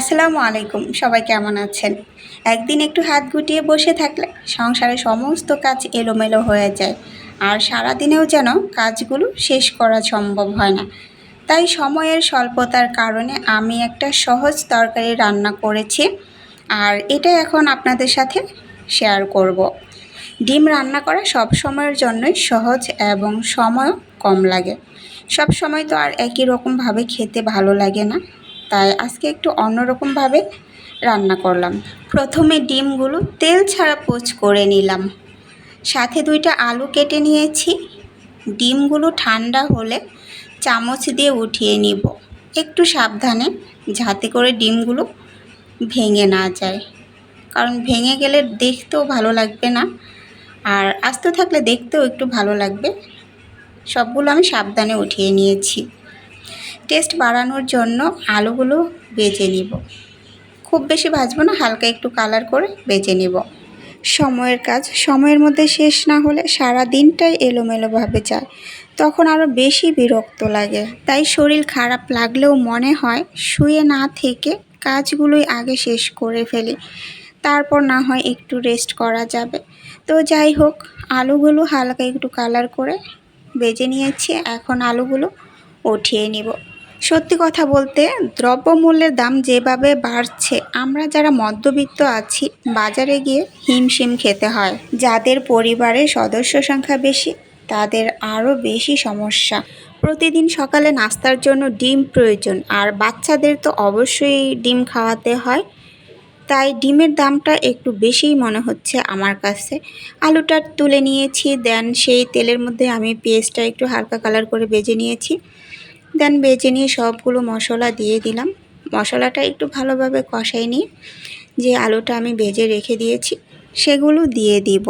আসসালামু আলাইকুম, সবাই কেমন আছেন? একদিন একটু হাত গুটিয়ে বসে থাকলে সংসারে সমস্ত কাজ এলোমেলো হয়ে যায়, আর সারাদিনেও যেন কাজগুলো শেষ করা সম্ভব হয় না। তাই সময়ের স্বল্পতার কারণে আমি একটা সহজ তরকারি রান্না করেছি, আর এটা এখন আপনাদের সাথে শেয়ার করব। ডিম রান্না করা সব সময়ের জন্যই সহজ এবং সময়ও কম লাগে। সব সময় তো আর একই রকমভাবে খেতে ভালো লাগে না। তাই আজকে একটু অন্যরকমভাবে রান্না করলাম। প্রথমে ডিমগুলো তেল ছাড়া পোচ করে নিলাম। সাথে দুইটা আলু কেটে নিয়েছি। ডিমগুলো ঠান্ডা হলে চামচ দিয়ে উঠিয়ে নিব। একটু সাবধানে যাতে করে ডিমগুলো ভেঙে না যায়। কারণ ভেঙে গেলে দেখতেও ভালো লাগবে না। আর আস্তে থাকলে দেখতেও একটু ভালো লাগবে। সবগুলো আমি সাবধানে উঠিয়ে নিয়েছি। টেস্ট বাড়ানোর জন্য আলুগুলো বেজে নিব। খুব বেশি ভাজবো না, হালকা একটু কালার করে বেজে নিব। সময়ের কাজ, সময়ের মধ্যে শেষ না হলে সারা দিনটাই এলোমেলোভাবে যায়। তখন আরও বেশি বিরক্ত লাগে। তাই শরীর খারাপ লাগলেও মনে হয় শুয়ে না থেকে কাজগুলোই আগে শেষ করে ফেলি। তারপর না হয় একটু রেস্ট করা যাবে। তো যাই হোক, আলুগুলো হালকা একটু কালার করে বেজে নিয়েছি। এখন আলুগুলো উঠিয়ে নিব। সত্যি কথা বলতে, দ্রব্যমূল্যের দাম যেভাবে বাড়ছে, আমরা যারা মধ্যবিত্ত আছি, বাজারে গিয়ে হিমশিম খেতে হয়। যাদের পরিবারে সদস্য সংখ্যা বেশি, তাদের আরও বেশি সমস্যা। প্রতিদিন সকালে নাস্তার জন্য ডিম প্রয়োজন, আর বাচ্চাদের তো অবশ্যই ডিম খাওয়াতে হয়। তাই ডিমের দামটা একটু বেশিই মনে হচ্ছে আমার কাছে। আলুটা তুলে নিয়েছি, দেন সেই তেলের মধ্যে আমি পেঁয়াজটা একটু হালকা কালার করে বেজে নিয়েছি। দেন বেজে নিয়ে সবগুলো মশলা দিয়ে দিলাম। মশলাটা একটু ভালোভাবে কষাই নিয়ে যে আলুটা আমি ভেজে রেখে দিয়েছি সেগুলো দিয়ে দিব।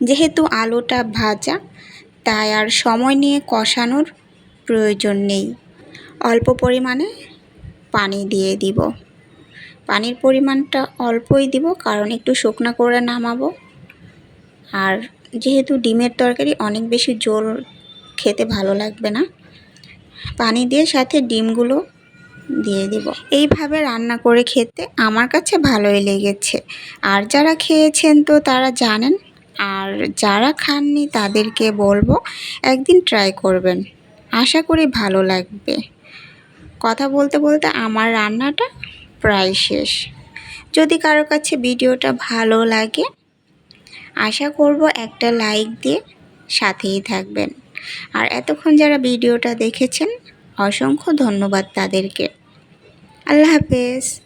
যেহেতু আলুটা ভাজা, তাই আর সময় নিয়ে কষানোর প্রয়োজন নেই। অল্প পরিমাণে পানি দিয়ে দিব। পানির পরিমাণটা অল্পই দিব, কারণ একটু শুকনো করে নামাবো। আর যেহেতু ডিমের তরকারি, অনেক বেশি জোর খেতে ভালো লাগবে না। পানি দিয়ে সাথে ডিমগুলো দিয়ে দিব। এইভাবে রান্না করে খেতে আমার কাছে ভালোই লেগেছে। আর যারা খেয়েছেন তো তারা জানেন, আর যারা খাননি তাদেরকে বলব একদিন ট্রাই করবেন। আশা করি ভালো লাগবে। কথা বলতে বলতে আমার রান্নাটা প্রায় শেষ। যদি কারও কাছে ভিডিওটা ভালো লাগে, আশা করব একটা লাইক দিয়ে সাথেই থাকবেন। আর এতক্ষণ যারা ভিডিওটা দেখেছেন অসংখ্য ধন্যবাদ তাদেরকে। আল্লাহ হাফেজ।